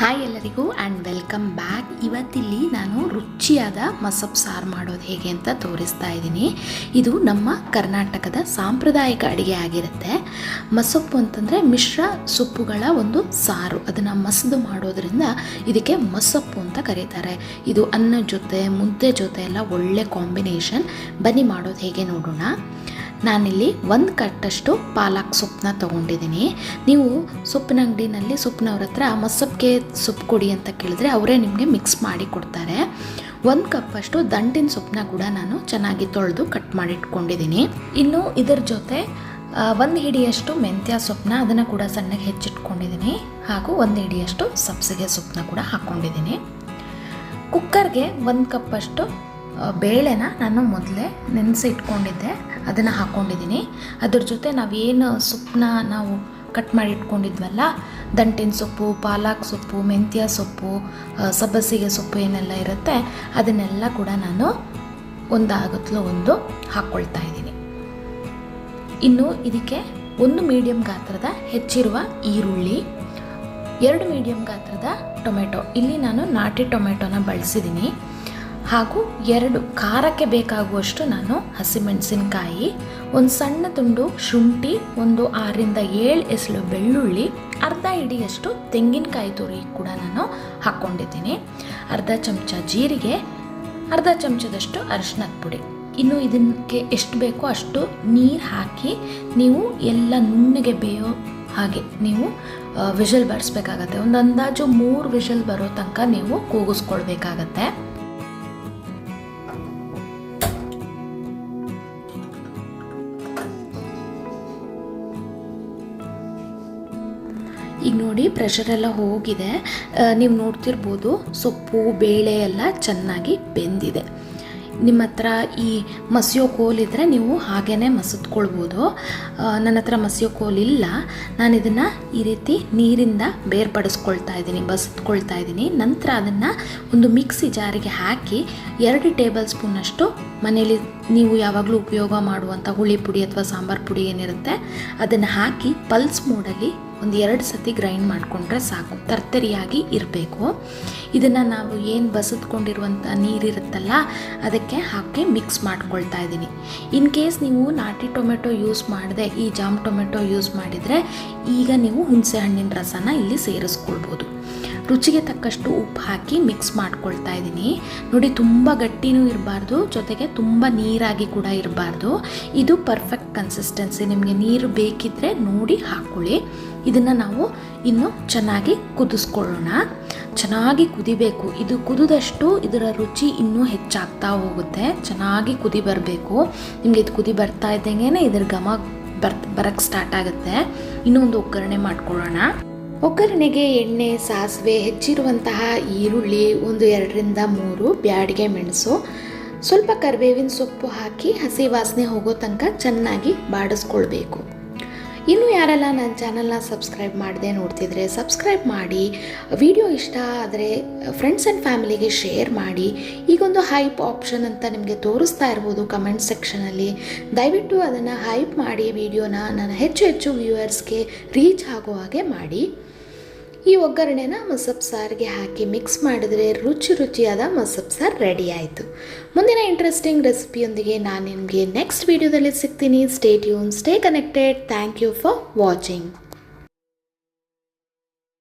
Hi ಎಲ್ಲರಿಗೂ and welcome back ಇವತ್ತಿಲ್ಲಿ ನಾನು ರುಚಿಯಾದ ಮಸಪ್ ಸಾರು ಮಾಡೋದು ಹೇಗೆ ಅಂತ ತೋರಿಸ್ತಾ ಇದ್ದೀನಿ. ಇದು ನಮ್ಮ ಕರ್ನಾಟಕದ ಸಾಂಪ್ರದಾಯಿಕ ಅಡುಗೆ ಆಗಿರುತ್ತೆ. ಮಸೊಪ್ಪು ಅಂತಂದರೆ ಮಿಶ್ರ ಸೊಪ್ಪುಗಳ ಒಂದು ಸಾರು. ಅದನ್ನು ಮಸದು ಮಾಡೋದ್ರಿಂದ ಇದಕ್ಕೆ ಮಸೊಪ್ಪು ಅಂತ ಕರೀತಾರೆ. ಇದು ಅನ್ನ ಜೊತೆ ಮುದ್ದೆ ಜೊತೆ ಎಲ್ಲ ಒಳ್ಳೆ ಕಾಂಬಿನೇಷನ್ ಬನ್ನಿ ಮಾಡೋದು ಹೇಗೆ ನೋಡೋಣ. ನಾನಿಲ್ಲಿ ಒಂದು ಕಟ್ಟಷ್ಟು ಪಾಲಕ್ ಸೊಪ್ಪನ್ನ ತೊಗೊಂಡಿದ್ದೀನಿ. ನೀವು ಸೊಪ್ಪಿನ ಅಂಗಡಿನಲ್ಲಿ ಸೊಪ್ಪಿನವ್ರ ಹತ್ರ ಮೊಸಪ್ಪಿಗೆ ಸೊಪ್ಪು ಕೊಡಿ ಅಂತ ಕೇಳಿದ್ರೆ ಅವರೇ ನಿಮಗೆ ಮಿಕ್ಸ್ ಮಾಡಿ ಕೊಡ್ತಾರೆ. ಒಂದು ಕಪ್ಪಷ್ಟು ದಂಟಿನ ಸೊಪ್ಪನ್ನ ಕೂಡ ನಾನು ಚೆನ್ನಾಗಿ ತೊಳೆದು ಕಟ್ ಮಾಡಿಟ್ಕೊಂಡಿದ್ದೀನಿ ಇನ್ನು ಇದರ ಜೊತೆ ಒಂದು ಹಿಡಿಯಷ್ಟು ಮೆಂತ್ಯ ಸೊಪ್ಪನ್ನ ಅದನ್ನು ಕೂಡ ಸಣ್ಣಗೆ ಹೆಚ್ಚಿಟ್ಕೊಂಡಿದ್ದೀನಿ. ಹಾಗೂ ಒಂದು ಹಿಡಿಯಷ್ಟು ಸಬ್ಸಿಗೆ ಸೊಪ್ಪನ್ನ ಕೂಡ ಹಾಕ್ಕೊಂಡಿದ್ದೀನಿ ಕುಕ್ಕರ್ಗೆ ಒಂದು ಕಪ್ಪಷ್ಟು ಬೇಳೆನ ನಾನು ಮೊದಲೇ ನೆನೆಸಿ ಇಟ್ಕೊಂಡಿದ್ದೆ ಅದನ್ನು ಹಾಕ್ಕೊಂಡಿದ್ದೀನಿ ಅದ್ರ ಜೊತೆ ನಾವೇನು ಸೊಪ್ಪನ್ನ ನಾವು ಕಟ್ ಮಾಡಿ ಇಟ್ಕೊಂಡಿದ್ವಲ್ಲ, ದಂಟಿನ ಸೊಪ್ಪು, ಪಾಲಕ್ ಸೊಪ್ಪು, ಮೆಂತ್ಯ ಸೊಪ್ಪು ಸಬ್ಬಸಿಗೆ ಸೊಪ್ಪು ಏನೆಲ್ಲ ಇರುತ್ತೆ, ಅದನ್ನೆಲ್ಲ ಕೂಡ ನಾನು ಒಂದಾಗತ್ಲು ಒಂದು ಹಾಕ್ಕೊಳ್ತಾ ಇದ್ದೀನಿ. ಇನ್ನು ಇದಕ್ಕೆ ಒಂದು ಮೀಡಿಯಂ ಗಾತ್ರದ ಹೆಚ್ಚಿರುವ ಈರುಳ್ಳಿ, ಎರಡು ಮೀಡಿಯಂ ಗಾತ್ರದ ಟೊಮೆಟೊ. ಇಲ್ಲಿ ನಾನು ನಾಟಿ ಟೊಮೆಟೊನ ಬಳಸಿದ್ದೀನಿ. ಹಾಗೂ ಎರಡು ಖಾರಕ್ಕೆ ಬೇಕಾಗುವಷ್ಟು ನಾನು ಹಸಿಮೆಣಸಿನಕಾಯಿ, ಒಂದು ಸಣ್ಣ ತುಂಡು ಶುಂಠಿ, ಒಂದು ಆರರಿಂದ ಏಳು ಎಸಳು ಬೆಳ್ಳುಳ್ಳಿ, ಅರ್ಧ ಹಿಡಿಯಷ್ಟು ತೆಂಗಿನಕಾಯಿ ತುರಿ ಕೂಡ ನಾನು ಹಾಕ್ಕೊಂಡಿದ್ದೀನಿ. ಅರ್ಧ ಚಮಚ ಜೀರಿಗೆ, ಅರ್ಧ ಚಮಚದಷ್ಟು ಅರಿಶಿನದ ಪುಡಿ. ಇನ್ನು ಇದಕ್ಕೆ ಎಷ್ಟು ಬೇಕೋ ಅಷ್ಟು ನೀರು ಹಾಕಿ ನೀವು ಎಲ್ಲ ನುಣ್ಣಗೆ ಬೇಯೋ ಹಾಗೆ ನೀವು ವಿಷಲ್ ಬಾರಿಸ್ಬೇಕಾಗತ್ತೆ ಒಂದು ಅಂದಾಜು ಮೂರು ವಿಷಲ್ ಬರೋ ತನಕ ನೀವು ಕೂಗಿಸ್ಕೊಳ್ಬೇಕಾಗತ್ತೆ. ಈಗ ನೋಡಿ ಪ್ರೆಷರ್ ಎಲ್ಲ ಹೋಗಿದೆ. ನೀವು ನೋಡ್ತಿರ್ಬೋದು ಸೊಪ್ಪು, ಬೇಳೆ ಎಲ್ಲ ಚೆನ್ನಾಗಿ ಬೆಂದಿದೆ. ನಿಮ್ಮ ಹತ್ರ ಈ ಮಸಿಯೋ ಕೋಲಿದ್ರೆ ನೀವು ಹಾಗೇ ಮಸದ್ಕೊಳ್ಬೋದು ನನ್ನ ಹತ್ರ ಮಸಿಯೋ ಕೋಲ್ ಇಲ್ಲ. ನಾನು ಇದನ್ನು ಈ ರೀತಿ ನೀರಿಂದ ಬೇರ್ಪಡಿಸ್ಕೊಳ್ತಾ ಇದ್ದೀನಿ ಬಸದ್ಕೊಳ್ತಾ ಇದ್ದೀನಿ. ನಂತರ ಅದನ್ನು ಒಂದು ಮಿಕ್ಸಿ ಜಾರಿಗೆ ಹಾಕಿ ಎರಡು ಟೇಬಲ್ ಸ್ಪೂನಷ್ಟು ಮನೇಲಿ ನೀವು ಯಾವಾಗಲೂ ಉಪಯೋಗ ಮಾಡುವಂಥ ಹುಳಿ ಪುಡಿ ಅಥವಾ ಸಾಂಬಾರು ಪುಡಿ ಏನಿರುತ್ತೆ, ಅದನ್ನು ಹಾಕಿ ಪಲ್ಸ್ ಮೋಡಲ್ಲಿ ಒಂದು ಎರಡು ಸತಿ ಗ್ರೈಂಡ್ ಮಾಡಿಕೊಂಡ್ರೆ ಸಾಕು. ತರ್ತರಿಯಾಗಿ ಇರಬೇಕು. ಇದನ್ನು ನಾವು ಏನು ಬಸದ್ಕೊಂಡಿರುವಂಥ ನೀರಿರುತ್ತಲ್ಲ, ಅದಕ್ಕೆ ಹಾಕಿ ಮಿಕ್ಸ್ ಮಾಡ್ಕೊಳ್ತಾ ಇದ್ದೀನಿ. ಇನ್ ಕೇಸ್ ನೀವು ನಾಟಿ ಟೊಮೆಟೊ ಯೂಸ್ ಮಾಡದೆ, ಈ ಜಾಮ್ ಟೊಮೆಟೊ ಯೂಸ್ ಮಾಡಿದರೆ, ಈಗ ನೀವು ಹುಣಸೆ ಹಣ್ಣಿನ ರಸನ ಇಲ್ಲಿ ಸೇರಿಸ್ಕೊಳ್ಬೋದು. ರುಚಿಗೆ ತಕ್ಕಷ್ಟು ಉಪ್ಪು ಹಾಕಿ ಮಿಕ್ಸ್ ಮಾಡ್ಕೊಳ್ತಾ ಇದ್ದೀನಿ. ನೋಡಿ, ತುಂಬ ಗಟ್ಟಿನೂ ಇರಬಾರ್ದು, ಜೊತೆಗೆ ತುಂಬ ನೀರಾಗಿ ಕೂಡ ಇರಬಾರ್ದು. ಇದು ಪರ್ಫೆಕ್ಟ್ ಕನ್ಸಿಸ್ಟೆನ್ಸಿ ನಿಮಗೆ ನೀರು ಬೇಕಿದ್ದರೆ ನೋಡಿ ಹಾಕ್ಕೊಳ್ಳಿ ಇದನ್ನು ನಾವು ಇನ್ನು ಚೆನ್ನಾಗಿ ಕುದಿಸ್ಕೊಳ್ಳೋಣ. ಚೆನ್ನಾಗಿ ಕುದಿಬೇಕು. ಇದು ಕುದಿದಷ್ಟು ಇದರ ರುಚಿ ಇನ್ನೂ ಹೆಚ್ಚಾಗ್ತಾ ಹೋಗುತ್ತೆ. ಚೆನ್ನಾಗಿ ಕುದಿ ಬರಬೇಕು. ನಿಮಗೆ ಇದು ಕುದಿ ಬರ್ತಾ ಇದ್ದಂಗೆ ಇದ್ರ ಘಮ ಬರ್ ಬರಕ್ಕೆ ಸ್ಟಾರ್ಟ್ ಆಗುತ್ತೆ. ಇನ್ನೂ ಒಂದು ಒಗ್ಗರಣೆ ಮಾಡ್ಕೊಳ್ಳೋಣ. ಒಗ್ಗರಣೆಗೆ ಎಣ್ಣೆ, ಸಾಸಿವೆ ಹೆಚ್ಚಿರುವಂತಹ ಈರುಳ್ಳಿ ಒಂದು ಎರಡರಿಂದ ಮೂರು ಬ್ಯಾಡಿಗೆ ಮೆಣಸು, ಸ್ವಲ್ಪ ಕರಿಬೇವಿನ ಸೊಪ್ಪು ಹಾಕಿ ಹಸಿ ವಾಸನೆ ಹೋಗೋ ತನಕ ಚೆನ್ನಾಗಿ ಬಾಡಿಸ್ಕೊಳ್ಬೇಕು. ಇನ್ನು ಯಾರೆಲ್ಲ ನನ್ನ ಚಾನಲ್ನ ಸಬ್ಸ್ಕ್ರೈಬ್ ಮಾಡದೆ ನೋಡ್ತಿದ್ರೆ ಸಬ್ಸ್ಕ್ರೈಬ್ ಮಾಡಿ, ವಿಡಿಯೋ ಇಷ್ಟ ಆದರೆ ಫ್ರೆಂಡ್ಸ್ ಆ್ಯಂಡ್ ಫ್ಯಾಮಿಲಿಗೆ ಶೇರ್ ಮಾಡಿ. ಈಗೊಂದು ಹೈಪ್ ಆಪ್ಷನ್ ಅಂತ ನಿಮಗೆ ತೋರಿಸ್ತಾ ಇರ್ಬೋದು ಕಮೆಂಟ್ ಸೆಕ್ಷನಲ್ಲಿ ದಯವಿಟ್ಟು ಅದನ್ನು ಹೈಪ್ ಮಾಡಿ, ವಿಡಿಯೋನ ನಾನು ಹೆಚ್ಚು ಹೆಚ್ಚು ವ್ಯೂವರ್ಸ್ಗೆ ರೀಚ್ ಆಗೋ ಹಾಗೆ ಮಾಡಿ. ಈ ಒಗ್ಗರಣೆನ ಮಸಬ್ ಸಾರಿಗೆ ಹಾಕಿ ಮಿಕ್ಸ್ ಮಾಡಿದ್ರೆ ರುಚಿ ರುಚಿಯಾದ ಮಸಬ್ ಸಾರು ರೆಡಿ ಆಯಿತು. ಮುಂದಿನ ಇಂಟ್ರೆಸ್ಟಿಂಗ್ ರೆಸಿಪಿಯೊಂದಿಗೆ ನಾನು ನಿಮಗೆ ನೆಕ್ಸ್ಟ್ ವೀಡಿಯೋದಲ್ಲಿ ಸಿಗ್ತೀನಿ. Stay tune stay connected thank you for watching